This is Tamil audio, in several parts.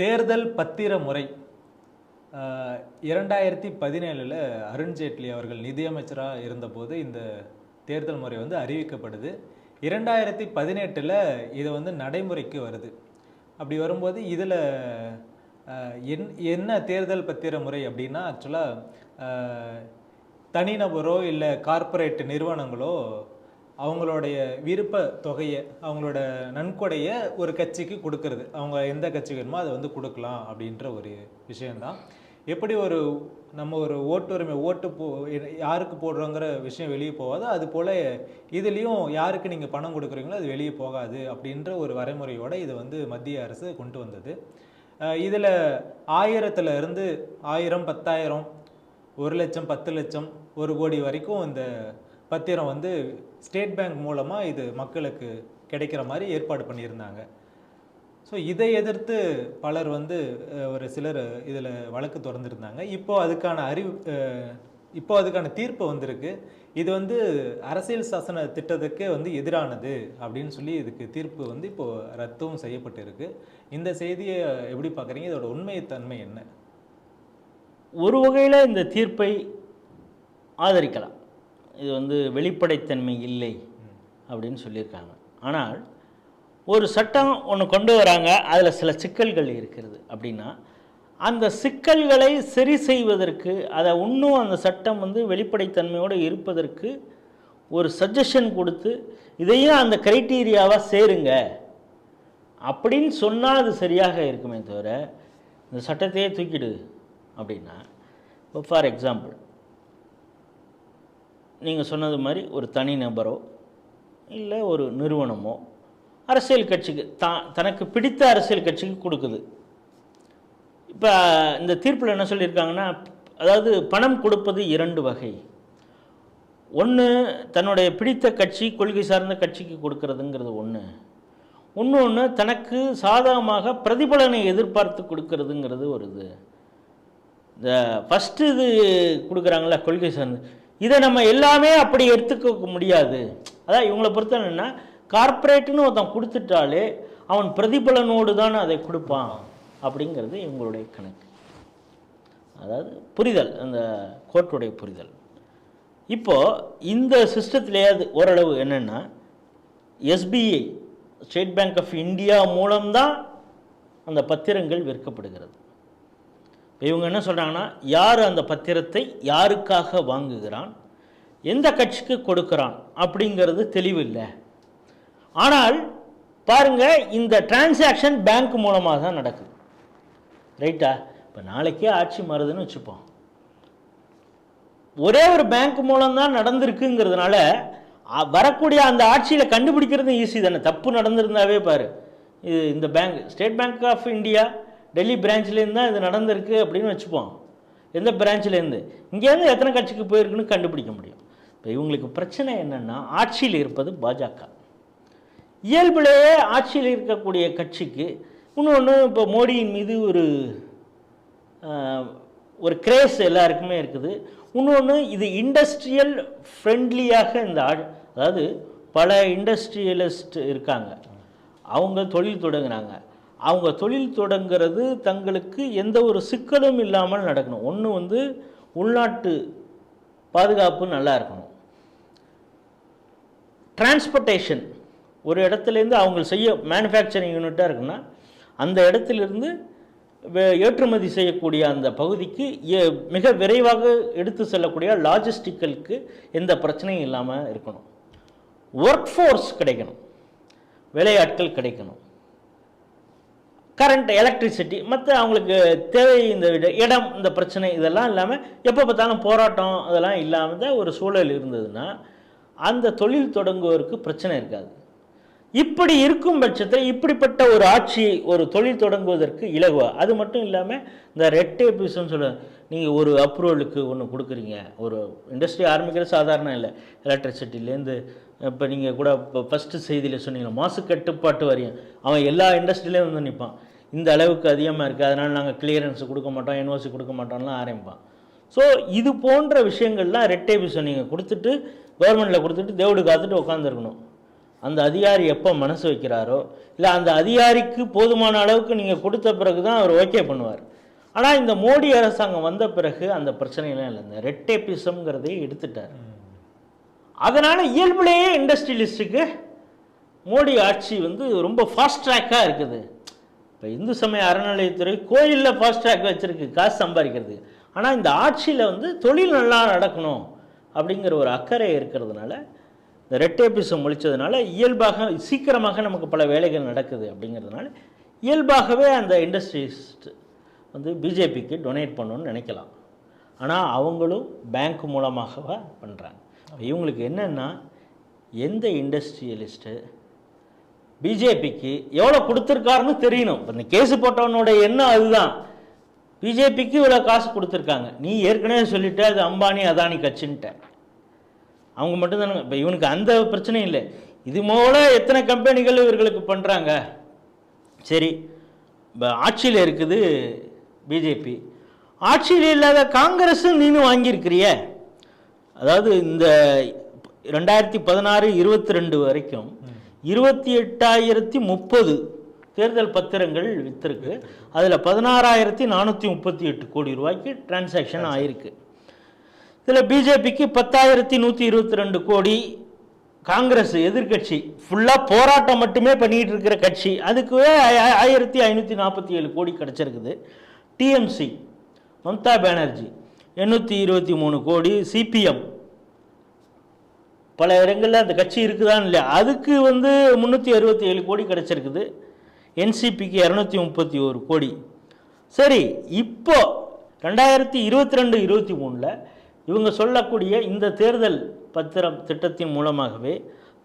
தேர்தல் பத்திர முறை இரண்டாயிரத்தி பதினேழில் அருண்ஜேட்லி அவர்கள் நிதியமைச்சராக இருந்தபோது இந்த தேர்தல் முறை வந்து அறிவிக்கப்படுது. இரண்டாயிரத்தி பதினெட்டில் இது வந்து நடைமுறைக்கு வருது. அப்படி வரும்போது இதில் என் என்ன தேர்தல் பத்திர முறை அப்படின்னா ஆக்சுவலாக தனிநபரோ இல்லை கார்ப்பரேட் நிறுவனங்களோ அவங்களுடைய விருப்ப தொகையை அவங்களோட நன்கொடையை ஒரு கட்சிக்கு கொடுக்கறது. அவங்க எந்த கட்சி வேணுமோ அதை வந்து கொடுக்கலாம் அப்படின்ற ஒரு விஷயந்தான் எப்படி ஒரு நம்ம ஒரு ஓட்டுரிமை ஓட்டு போ யாருக்கு போடுறோங்கிற விஷயம் வெளியே போகாதோ அது போல் இதுலேயும் யாருக்கு நீங்கள் பணம் கொடுக்குறீங்களோ அது வெளியே போகாது அப்படின்ற ஒரு வரைமுறையோடு இது வந்து மத்திய அரசு கொண்டு வந்தது. இதில் ஆயிரத்தில் இருந்து ஆயிரம் பத்தாயிரம் ஒரு லட்சம் பத்து லட்சம் ஒரு கோடி வரைக்கும் இந்த பத்திரம் வந்து ஸ்டேட் பேங்க் மூலமாக இது மக்களுக்கு கிடைக்கிற மாதிரி ஏற்பாடு பண்ணியிருந்தாங்க. ஸோ இதை எதிர்த்து பலர் வந்து ஒரு சிலர் இதில் வழக்கு தொடர்ந்துருந்தாங்க இப்போ அதுக்கான அறிவு இப்போ அதுக்கான தீர்ப்பு வந்திருக்கு. இது வந்து அரசியல் சாசன திட்டத்துக்கே வந்து எதிரானது அப்படின்னு சொல்லி இதுக்கு தீர்ப்பு வந்து இப்போது ரத்தும் செய்யப்பட்டிருக்கு. இந்த செய்தியை எப்படி பார்க்குறீங்க? இதோட உண்மைத்தன்மை என்ன? ஒரு வகையில் இந்த தீர்ப்பை ஆதரிக்கலாம். இது வந்து வெளிப்படைத்தன்மை இல்லை அப்படின்னு சொல்லியிருக்காங்க. ஆனால் ஒரு சட்டம் ஒன்று கொண்டு வராங்க அதில் சில சிக்கல்கள் இருக்கிறது. அப்படின்னா அந்த சிக்கல்களை சரி செய்வதற்கு அதை இன்னும் அந்த சட்டம் வந்து வெளிப்படைத்தன்மையோடு இருப்பதற்கு ஒரு சஜஷன் கொடுத்து இதையும் அந்த கிரைட்டீரியாவாக சேருங்க. அப்படின்னு சொன்னால் அது சரியாக இருக்குமே தவிர இந்த சட்டத்தையே தூக்கிடு அப்படின்னா இப்போ ஃபார் எக்ஸாம்பிள் நீங்கள் சொன்னது மாதிரி ஒரு தனிநபரோ இல்லை ஒரு நிறுவனமோ அரசியல் கட்சிக்கு தான் தனக்கு பிடித்த அரசியல் கட்சிக்கு கொடுக்குது. இப்போ இந்த தீர்ப்பில் என்ன சொல்லியிருக்காங்கன்னா அதாவது பணம் கொடுப்பது இரண்டு வகை. ஒன்று தன்னுடைய பிடித்த கட்சி கொள்கை சார்ந்த கட்சிக்கு கொடுக்கறதுங்கிறது ஒன்று இன்னொன்று தனக்கு சாதகமாக பிரதிபலனை எதிர்பார்த்து கொடுக்கறதுங்கிறது ஒரு இது. இந்த ஃபஸ்ட்டு இது கொடுக்குறாங்களா கொள்கை சார்ந்து. இதை நம்ம எல்லாமே அப்படி எடுத்துக்க முடியாது. அதான் இவங்களை பொறுத்த என்னென்னா கார்ப்பரேட்டுன்னு ஒருத்தன் கொடுத்துட்டாலே அவன் பிரதிபலனோடு தான் அதை கொடுப்பான் அப்படிங்கிறது இவங்களுடைய கணக்கு. அதாவது புரிதல் அந்த கோர்ட்டுடைய புரிதல். இப்போது இந்த சிஸ்டத்திலேயாவது ஓரளவு என்னென்னா SBI state bank of India மூலம்தான் அந்த பத்திரங்கள் விற்கப்படுகிறது. இவங்க என்ன சொல்கிறாங்கன்னா யார் அந்த பத்திரத்தை யாருக்காக வாங்குகிறான் எந்த கட்சிக்கு கொடுக்குறான் அப்படிங்கிறது தெளிவில்லை. ஆனால் பாருங்க இந்த டிரான்சாக்ஷன் பேங்க் மூலமாக தான் நடக்குது. ரைட்டா இப்போ நாளைக்கே ஆட்சி மாறுதுன்னு வச்சுப்போம். ஒரே ஒரு பேங்க் மூலம்தான் நடந்திருக்குங்கிறதுனால வரக்கூடிய அந்த ஆட்சியில் கண்டுபிடிக்கிறது ஈஸி தானே. தப்பு நடந்திருந்தாவே பாரு. இது இந்த bank state bank of India Delhi பிரான்ச்லேருந்து தான் இது நடந்திருக்கு அப்படின்னு வச்சுப்போம். எந்த பிரான்ச்லேருந்து இங்கேருந்து எத்தனை கட்சிக்கு போயிருக்குன்னு கண்டுபிடிக்க முடியும். இப்போ இவங்களுக்கு பிரச்சனை என்னென்னா ஆட்சியில் இருப்பது பாஜக. இயல்பிலேயே ஆட்சியில் இருக்கக்கூடிய கட்சிக்கு இன்னொன்று இப்போ மோடியின் மீது ஒரு ஒரு கிரேஸ் எல்லாருக்குமே இருக்குது. இன்னொன்று இது இண்டஸ்ட்ரியல் ஃப்ரெண்ட்லியாக இந்த அதாவது பல இண்டஸ்ட்ரியலிஸ்ட் இருக்காங்க. அவங்க தொழில் தொடங்குறாங்க. அவங்க தொழில் தொடங்கிறது தங்களுக்கு எந்த ஒரு சிக்கலும் இல்லாமல் நடக்கணும். ஒன்று வந்து உள்நாட்டு பாதுகாப்பு நல்லா இருக்கணும். டிரான்ஸ்போர்ட்டேஷன் ஒரு இடத்துலேருந்து அவங்க செய்ய மேனுஃபேக்சரிங் யூனிட்டாக இருக்குன்னா அந்த இடத்துலேருந்து ஏற்றுமதி செய்யக்கூடிய அந்த பகுதிக்கு மிக விரைவாக எடுத்து செல்லக்கூடிய லாஜிஸ்டிக்கலுக்கு எந்த பிரச்சனையும் இல்லாமல் இருக்கணும். ஒர்க் ஃபோர்ஸ் கிடைக்கணும். வேலையாட்கள் கிடைக்கணும். கரண்ட் எலக்ட்ரிசிட்டி மற்ற அவங்களுக்கு தேவை இந்த இடம் இந்த பிரச்சனை இதெல்லாம் இல்லாமல் எப்போ பார்த்தாலும் போராட்டம் அதெல்லாம் இல்லாமல் ஒரு சூழல் இருந்ததுன்னா அந்த தொழில் தொடங்குவோருக்கு பிரச்சனை இருக்காது. இப்படி இருக்கும் பட்சத்தில் இப்படிப்பட்ட ஒரு ஆட்சி ஒரு தொழில் தொடங்குவதற்கு இலகுவா? அது மட்டும் இல்லாமல் இந்த ரெட் டேபிள்ஸ்னு சொல்ல நீங்கள் ஒரு அப்ரூவலுக்கு ஒன்று கொடுக்குறீங்க. ஒரு இண்டஸ்ட்ரி ஆரம்பிக்கிறது சாதாரணம் இல்லை. எலக்ட்ரிசிட்டிலேருந்து இப்போ நீங்கள் கூட இப்போ ஃபஸ்ட்டு செய்தியில் சொன்னீங்க மாசு கட்டுப்பாட்டு வரையும். அவன் எல்லா இண்டஸ்ட்ரியிலையும் வந்து நிற்பான் இந்த அளவுக்கு அதிகமாக இருக்குது அதனால் நாங்கள் கிளியரன்ஸ் கொடுக்க மாட்டோம் என்ஓசி கொடுக்க மாட்டோம்லாம் ஆரம்பிப்பான் ஸோ இது போன்ற விஷயங்கள்லாம் ரெட் நீங்கள் கொடுத்துட்டு கவர்மெண்ட்டில் கொடுத்துட்டு தேவடு காத்துட்டு உட்காந்துருக்கணும் அந்த அதிகாரி எப்போ மனசு வைக்கிறாரோ இல்லை அந்த அதிகாரிக்கு போதுமான அளவுக்கு நீங்கள் கொடுத்த பிறகு தான் அவர் ஓகே பண்ணுவார். ஆனால் இந்த மோடி அரசாங்கம் வந்த பிறகு அந்த பிரச்சனைலாம் இல்லை. இந்த ரெட்டேபிசம்ங்கிறதே எடுத்துட்டார். அதனால் இயல்புலேயே இண்டஸ்ட்ரியலிஸ்ட்டுக்கு மோடி ஆட்சி வந்து ரொம்ப ஃபாஸ்ட் ட்ராக்காக இருக்குது. இப்போ இந்து சமய அறநிலையத்துறை கோயிலில் ஃபாஸ்ட் ட்ராக் வச்சுருக்கு காசு சம்பாதிக்கிறது ஆனால் இந்த ஆட்சியில் வந்து தொழில் நல்லா நடக்கணும் அப்படிங்கிற ஒரு அக்கறை இருக்கிறதுனால இந்த ரெட்டேபிசம் ஒழிச்சதுனால இயல்பாக சீக்கிரமாக நமக்கு பல வேலைகள் நடக்குது அப்படிங்கிறதுனால இயல்பாகவே அந்த இண்டஸ்ட்ரீஸ்ட் வந்து பிஜேபிக்கு டொனேட் பண்ணணும்னு நினைக்கலாம். ஆனால் அவங்களும் பேங்க் மூலமாகவா பண்ணுறாங்க இவங்களுக்கு என்னென்னா எந்த இண்டஸ்ட்ரியலிஸ்ட்டு பிஜேபிக்கு எவ்வளோ கொடுத்துருக்காருன்னு தெரியணும். இப்போ இந்த கேஸு போட்டவனுடைய எண்ணம் அதுதான். பிஜேபிக்கு இவ்வளோ காசு கொடுத்துருக்காங்க. நீ ஏற்கனவே சொல்லிட்ட அது அம்பானி அதானி கட்சின்ட்ட. அவங்க மட்டும்தானே இப்போ இவனுக்கு அந்த பிரச்சனையும் இல்லை. இது மூல எத்தனை கம்பெனிகள் இவர்களுக்கு பண்ணுறாங்க சரி இப்போ ஆட்சியில் இருக்குது பிஜேபி. ஆட்சியில் இல்லாத காங்கிரஸும் நீனும் வாங்கியிருக்கிறிய? அதாவது இந்த ரெண்டாயிரத்தி பதினாறு இருபத்தி ரெண்டு வரைக்கும் இருபத்தி எட்டாயிரத்தி முப்பது தேர்தல் பத்திரங்கள் வித்திருக்கு. அதில் பதினாறாயிரத்தி நானூற்றி முப்பத்தி எட்டு கோடி ரூபாய்க்கு டிரான்சாக்ஷன் ஆயிருக்கு. இதில் பிஜேபிக்கு பத்தாயிரத்தி நூற்றி இருபத்தி ரெண்டு கோடி. காங்கிரஸ் எதிர்க்கட்சி ஃபுல்லாக போராட்டம் மட்டுமே பண்ணிட்டு இருக்கிற கட்சி. அதுக்கு ஆய- ஆயிரத்தி ஐநூற்றி நாற்பத்தி ஏழு கோடி கிடச்சிருக்குது. டிஎம்சி மம்தா பானர்ஜி எண்ணூற்றி இருபத்தி மூணு கோடி. சிபிஎம் பல இடங்களில் அந்த கட்சி இருக்குதான்னு இல்லை. அதுக்கு வந்து முந்நூற்றி அறுபத்தி ஏழு கோடி கிடச்சிருக்குது. என்சிபிக்கு இரநூத்தி முப்பத்தி ஒரு கோடி. சரி இப்போ ரெண்டாயிரத்தி இருபத்தி ரெண்டு இருபத்தி மூணில் இவங்க சொல்லக்கூடிய இந்த தேர்தல் பத்திரம் திட்டத்தின் மூலமாகவே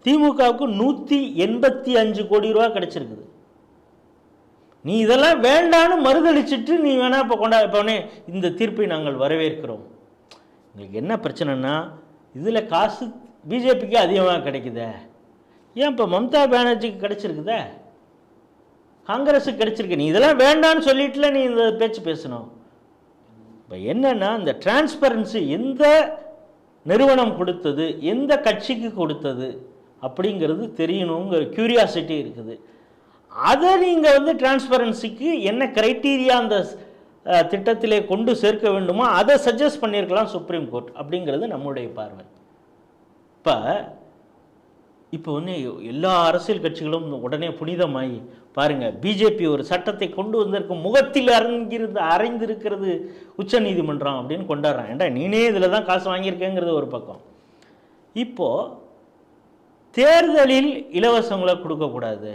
திமுகவுக்கு நூற்றி எண்பத்தி அஞ்சு கோடி ரூபா கிடச்சிருக்குது. நீ இதெல்லாம் வேண்டான்னு மறுதளிச்சுட்டு நீ வேணா இப்போ கொண்டா இப்போனே இந்த தீர்ப்பை நாங்கள் வரவேற்கிறோம். எங்களுக்கு என்ன பிரச்சனைனா இதில் காசு பிஜேபிக்கு அதிகமாக கிடைக்குதே. ஏன் இப்போ மம்தா பானர்ஜிக்கு கிடச்சிருக்குதே? காங்கிரஸுக்கு கிடச்சிருக்கு. நீ இதெல்லாம் வேண்டான்னு சொல்லிட்டுல நீ இந்த பேச்சு பேசணும். இப்போ என்னென்னா இந்த டிரான்ஸ்பரன்சி எந்த நிறுவனம் கொடுத்தது எந்த கட்சிக்கு கொடுத்தது அப்படிங்கிறது தெரியணுங்கிற க்யூரியாசிட்டி இருக்குது. அதை நீங்கள் வந்து டிரான்ஸ்பரன்சிக்கு என்ன க்ரைட்டீரியா அந்த திட்டத்திலே கொண்டு சேர்க்க வேண்டுமோ அதை சஜஸ்ட் பண்ணியிருக்கலாம் சுப்ரீம் கோர்ட் அப்படிங்கிறது நம்முடைய பார்வை. இப்போ இப்போ வந்து எல்லா அரசியல் கட்சிகளும் உடனே புனிதமாயி பாருங்கள் பிஜேபி ஒரு சட்டத்தை கொண்டு வந்திருக்கும் முகத்தில் அரங்கிருந்து அரைந்திருக்கிறது உச்ச நீதிமன்றம் அப்படின்னு கொண்டாடுறான் ஏண்டா நீனே இதில் தான் காசு வாங்கியிருக்கேங்கிறது ஒரு பக்கம். இப்போது தேர்தலில் இலவசங்களை கொடுக்கக்கூடாது.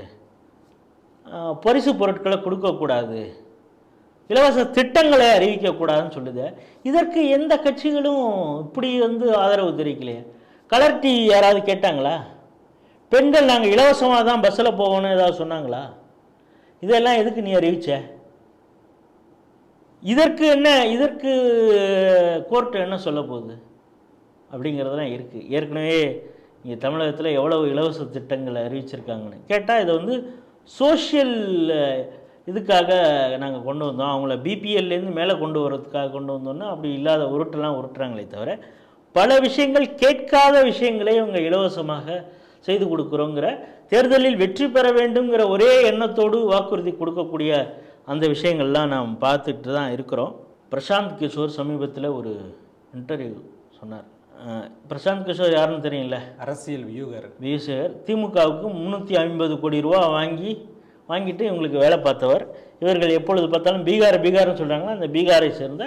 பரிசு பொருட்களை கொடுக்கக்கூடாது. இலவச திட்டங்களை அறிவிக்கக்கூடாதுன்னு சொல்லுது. இதற்கு எந்த கட்சிகளும் இப்படி வந்து ஆதரவு தெரிவிக்கலையே. கலர் டிவி யாராவது கேட்டாங்களா? பெண்கள் நாங்கள் இலவசமாக தான் பஸ்ஸில் போவோம்னு ஏதாவது சொன்னாங்களா? இதெல்லாம் எதுக்கு நீ அறிவிச்ச? இதற்கு என்ன இதற்கு கோர்ட்டு என்ன சொல்ல போகுது? அப்படிங்கிறதெல்லாம் இருக்குது ஏற்கனவே இங்கே தமிழகத்தில் எவ்வளவு இலவச திட்டங்களை அறிவிச்சிருக்காங்கன்னு. கேட்டால் இதை வந்து சோஷியல் இதுக்காக நாங்கள் கொண்டு வந்தோம். அவங்கள பிபிஎல்லேருந்து மேலே கொண்டு வர்றதுக்காக கொண்டு வந்தோன்னா அப்படி இல்லாத உருட்டெல்லாம் உருட்டுறாங்களே தவிர பல விஷயங்கள் கேட்காத விஷயங்களை அவங்க இலவசமாக செய்து கொடுக்குறோங்கிற தேர்தலில் வெற்றி பெற வேண்டுங்கிற ஒரே எண்ணத்தோடு வாக்குறுதி கொடுக்கக்கூடிய அந்த விஷயங்கள்லாம் நாம் பார்த்துட்டு தான் இருக்கிறோம். பிரசாந்த் கிஷோர் சமீபத்தில் ஒரு இன்டர்வியூ சொன்னார். பிரசாந்த் கிஷோர் யாருன்னு தெரியல அரசியல் வியூகர். வீசர் திமுகவுக்கு முந்நூற்றி ஐம்பது கோடி ரூபா வாங்கி வாங்கிட்டு இவங்களுக்கு வேலை பார்த்தவர். இவர்கள் எப்பொழுது பார்த்தாலும் பீகார் பீகார்னு சொல்கிறாங்களா அந்த பீகாரை சேர்ந்த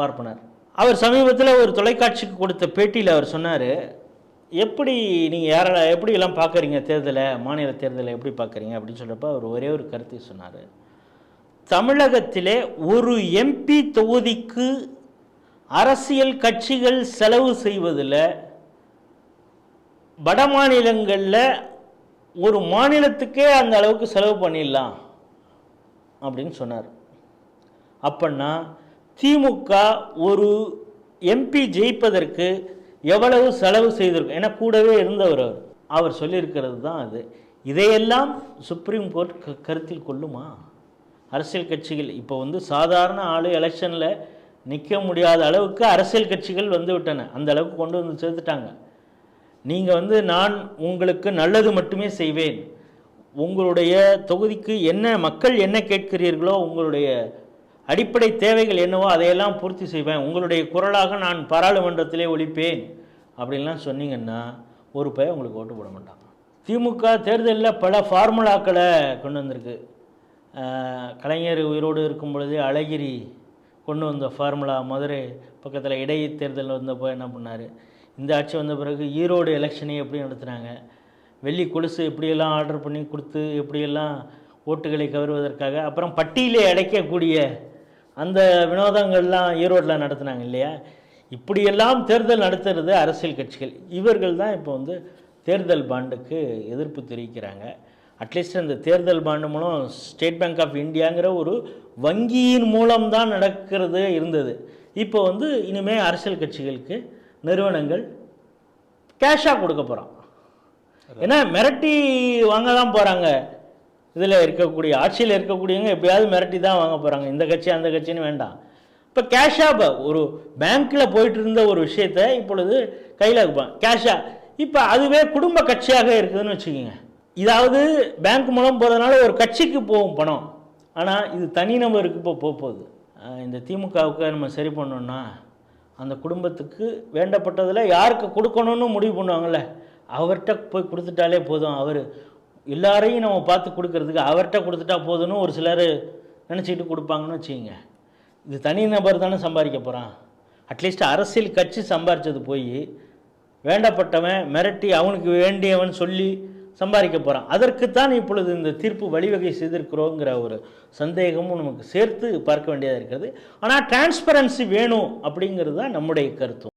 பார்ப்பனர். அவர் சமீபத்தில் ஒரு தொலைக்காட்சிக்கு கொடுத்த பேட்டியில் அவர் சொன்னார் எப்படி நீங்கள் யாரை எப்படி எல்லாம் பார்க்குறீங்க தேர்தலை மாநில தேர்தலை எப்படி பார்க்குறீங்க அப்படின்னு சொல்கிறப்ப அவர் ஒரே ஒரு கருத்தை சொன்னார். தமிழகத்திலே ஒரு எம்பி தொகுதிக்கு அரசியல் கட்சிகள் செலவு செய்வதில் வட மாநிலங்களில் ஒரு மாநிலத்துக்கே அந்த அளவுக்கு செலவு பண்ணிடலாம். அப்படின்னு சொன்னார். அப்படின்னா திமுக ஒரு எம்பி ஜெயிப்பதற்கு எவ்வளவு செலவு செய்திருக்கும்? ஏன்னா கூடவே இருந்தவர் அவர். அவர் சொல்லியிருக்கிறது தான் அது. இதையெல்லாம் சுப்ரீம் கோர்ட் க- கருத்தில் கொள்ளுமா? அரசியல் கட்சிகள் இப்போ வந்து சாதாரண ஆள் எலெக்ஷனில் நிற்க முடியாத அளவுக்கு அரசியல் கட்சிகள் வந்து விட்டன அந்த அளவுக்கு கொண்டு வந்து சேர்த்துட்டாங்க. நீங்கள் வந்து நான் உங்களுக்கு நல்லது மட்டுமே செய்வேன். உங்களுடைய தொகுதிக்கு என்ன மக்கள் என்ன கேட்கிறீர்களோ உங்களுடைய அடிப்படை தேவைகள் என்னவோ அதையெல்லாம் பூர்த்தி செய்வேன். உங்களுடைய குரலாக நான் பாராளுமன்றத்திலே ஒழிப்பேன் அப்படின்லாம் சொன்னீங்கன்னா ஒரு பய உங்களுக்கு ஓட்டு போட மாட்டாங்க திமுக தேர்தலில் பல ஃபார்முலாக்களை கொண்டு வந்திருக்கு. கலைஞர் உயிரோடு இருக்கும் பொழுது அழகிரி கொண்டு வந்த ஃபார்முலா மதுரை பக்கத்தில் இடைத்தேர்தல் வந்தப்போ என்ன பண்ணார்? இந்த ஆட்சி வந்த பிறகு ஈரோடு எலெக்ஷனை எப்படி நடத்துனாங்க? வெள்ளி கொலுசு எப்படியெல்லாம் ஆர்டர் பண்ணி கொடுத்து எப்படியெல்லாம் ஓட்டுகளை கவருவதற்காக அப்புறம் பட்டியலை அடைக்கக்கூடிய அந்த வினோதங்கள்லாம் ஈரோட்டில் நடத்துனாங்க இல்லையா? இப்படியெல்லாம் தேர்தல் நடத்துறது அரசியல் கட்சிகள். இவர்கள் தான் இப்போ வந்து தேர்தல் பாண்டுக்கு எதிர்ப்பு தெரிவிக்கிறாங்க. அட்லீஸ்ட் அந்த தேர்தல் பாண்டு மூலம் ஸ்டேட் பேங்க் ஆஃப் இந்தியாங்கிற ஒரு வங்கியின் மூலம் தான் நடக்கிறது இருந்தது. இப்போ வந்து இனிமேல் அரசியல் கட்சிகளுக்கு நிறுவனங்கள் கேஷாக கொடுக்க போகிறோம் ஏன்னா மிரட்டி வாங்க தான் போகிறாங்க இதில் இருக்கக்கூடிய ஆட்சியில் இருக்கக்கூடியவங்க எப்படியாவது மிரட்டி தான் வாங்க போகிறாங்க இந்த கட்சி அந்த கட்சின்னு வேண்டாம். இப்போ கேஷாக ஒரு பேங்க்கில் போயிட்டு இருந்த ஒரு விஷயத்த இப்பொழுது கையில் இருப்பான் கேஷாக இப்போ அதுவே குடும்ப கட்சியாக இருக்குதுன்னு வச்சுக்கோங்க. இதாவது பேங்க் மூலம் போகிறதுனால ஒரு கட்சிக்கு போகும் பணம். ஆனால் இது தனிநபருக்கு இப்போ போக போகுது. இந்த திமுகவுக்கு நம்ம சரி பண்ணோம்னா அந்த குடும்பத்துக்கு வேண்டப்பட்டதில் யாருக்கு கொடுக்கணும்னு முடிவு பண்ணுவாங்கள்ல அவர்கிட்ட போய் கொடுத்துட்டாலே போதும். அவர் எல்லாரையும் நம்ம பார்த்து கொடுக்கறதுக்கு அவர்கிட்ட கொடுத்துட்டா போதும்னு ஒரு சிலர் நினச்சிக்கிட்டு கொடுப்பாங்கன்னு வச்சுக்கோங்க. இது தனி நபர் தானே சம்பாதிக்க போகிறான் அட்லீஸ்ட் அரசியல் கட்சி சம்பாரித்தது போய் வேண்டப்பட்டவன் மிரட்டி அவனுக்கு வேண்டியவன் சொல்லி சம்பாதிக்க போகிறான் அதற்குத்தான் இப்பொழுது இந்த தீர்ப்பு வழிவகை செய்திருக்கிறோங்கிற ஒரு சந்தேகமும் நமக்கு சேர்த்து பார்க்க வேண்டியதாக இருக்கிறது. ஆனால் டிரான்ஸ்பரன்சி வேணும் அப்படிங்கிறது தான் நம்முடைய கருத்தும்